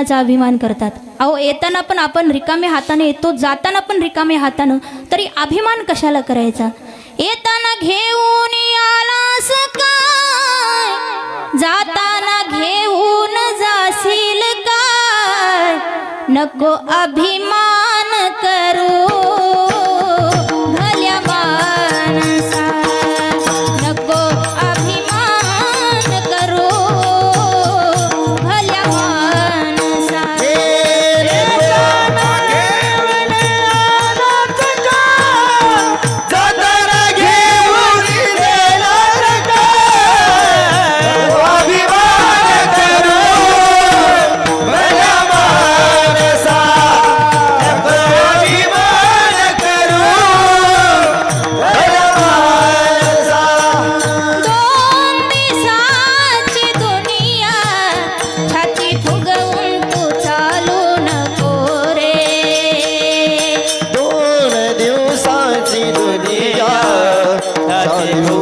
स्वतःचा अभिमान करतात. अहो येताना पण आपण रिकाम्या हाताने येतो जाताना पण रिकाम्या हातानं. तरी अभिमान कशाला करायचा? येताना घेऊन आला काय? जाताना घेऊन जाशील काय? नको अभिमान करू. 아, 네. 요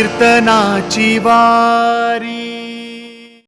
कीर्तनाची वारी.